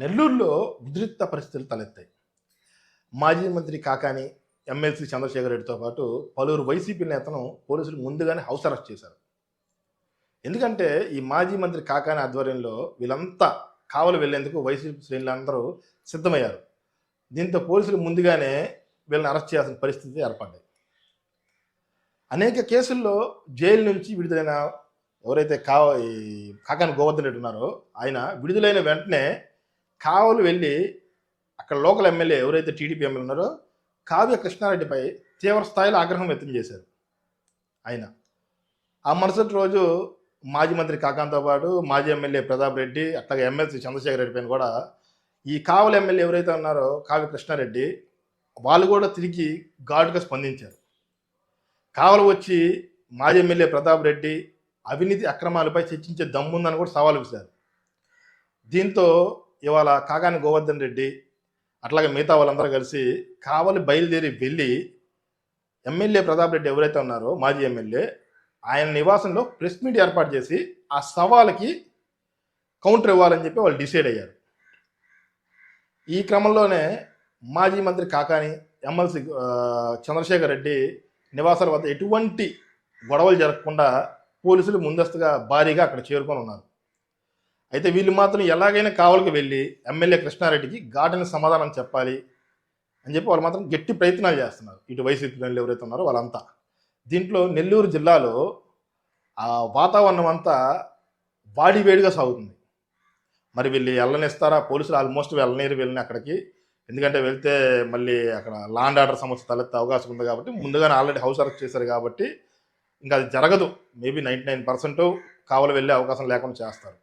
నెల్లూరులో ఉద్రిక్త పరిస్థితులు తలెత్తాయి. మాజీ మంత్రి కాకాని ఎమ్మెల్సీ చంద్రశేఖర్ రెడ్డితో పాటు పలువురు వైసీపీ నేతను పోలీసులు ముందుగానే హౌస్ అరెస్ట్ చేశారు. ఎందుకంటే ఈ మాజీ మంత్రి కాకాని ఆధ్వర్యంలో వీళ్ళంతా కావలు వెళ్ళేందుకు వైసీపీ శ్రేణులందరూ సిద్ధమయ్యారు. దీంతో పోలీసులు ముందుగానే వీళ్ళని అరెస్ట్ చేయాల్సిన పరిస్థితి ఏర్పడ్డాయి. అనేక కేసుల్లో జైలు నుంచి విడుదలైన ఎవరైతే కా కాకాని గోవర్ధన్ రెడ్డి ఉన్నారో ఆయన విడుదలైన వెంటనే కావలు వెళ్ళి అక్కడ లోకల్ ఎమ్మెల్యే ఎవరైతే టీడీపీ ఎమ్మెల్యే ఉన్నారో కావ్య కృష్ణారెడ్డిపై తీవ్ర స్థాయిలో ఆగ్రహం వ్యక్తం చేశారు. ఆయన. ఆ మరుసటి రోజు మాజీ మంత్రి కాకాంతో పాటు మాజీ ఎమ్మెల్యే ప్రతాప్ రెడ్డి అట్లాగే ఎమ్మెల్సీ చంద్రశేఖర్ రెడ్డి పైన కూడా ఈ కావలు ఎమ్మెల్యే ఎవరైతే ఉన్నారో కావ్య కృష్ణారెడ్డి వాళ్ళు కూడా తిరిగి ఘాటుగా స్పందించారు. కావలు వచ్చి మాజీ ఎమ్మెల్యే ప్రతాప్ రెడ్డి అవినీతి అక్రమాలపై చర్చించే దమ్ముందని కూడా సవాల్ విసిరారు దీంతో ఇవాళ కాకాని గోవర్ధన్ రెడ్డి అట్లాగే మిగతా వాళ్ళందరూ కలిసి కావలి బయలుదేరి వెళ్ళి ఎమ్మెల్యే ప్రతాప్ రెడ్డి ఎవరైతే ఉన్నారో మాజీ ఎమ్మెల్యే ఆయన నివాసంలో ప్రెస్ మీట్ ఏర్పాటు చేసి ఆ సవాల్కి కౌంటర్ ఇవ్వాలని చెప్పి వాళ్ళు డిసైడ్ అయ్యారు. ఈ క్రమంలోనే మాజీ మంత్రి కాకాని ఎమ్మెల్సీ చంద్రశేఖర్ రెడ్డి నివాసాల వద్ద ఎటువంటి గొడవలు జరగకుండా పోలీసులు ముందస్తుగా భారీగా అక్కడ చేరుకొని ఉన్నారు. అయితే వీళ్ళు మాత్రం ఎలాగైనా కావలికి వెళ్ళి ఎమ్మెల్యే కృష్ణారెడ్డికి ఘాటైన సమాధానం చెప్పాలి అని చెప్పి వాళ్ళు మాత్రం గట్టి ప్రయత్నాలు చేస్తున్నారు. ఇటు వైసీపీ వాళ్ళు ఎవరైతే ఉన్నారో వాళ్ళంతా. దీంట్లో నెల్లూరు జిల్లాలో ఆ వాతావరణం అంతా వాడి వేడిగా సాగుతుంది. మరి వీళ్ళు వెళ్ళనిస్తారా? పోలీసులు ఆల్మోస్ట్ వెళ్ళనీరు వెళ్ళిన అక్కడికి. ఎందుకంటే వెళ్తే మళ్ళీ అక్కడ లాండ్ ఆర్డర్ సమస్య తలెత్తే అవకాశం ఉంది కాబట్టి ముందుగానే ఆల్రెడీ హౌస్ అరెస్ట్ చేశారు కాబట్టి ఇంకా అది జరగదు. మేబీ నైంటీ నైన్ పర్సెంట్ కావలు వెళ్ళే అవకాశం లేకుండా చేస్తారు.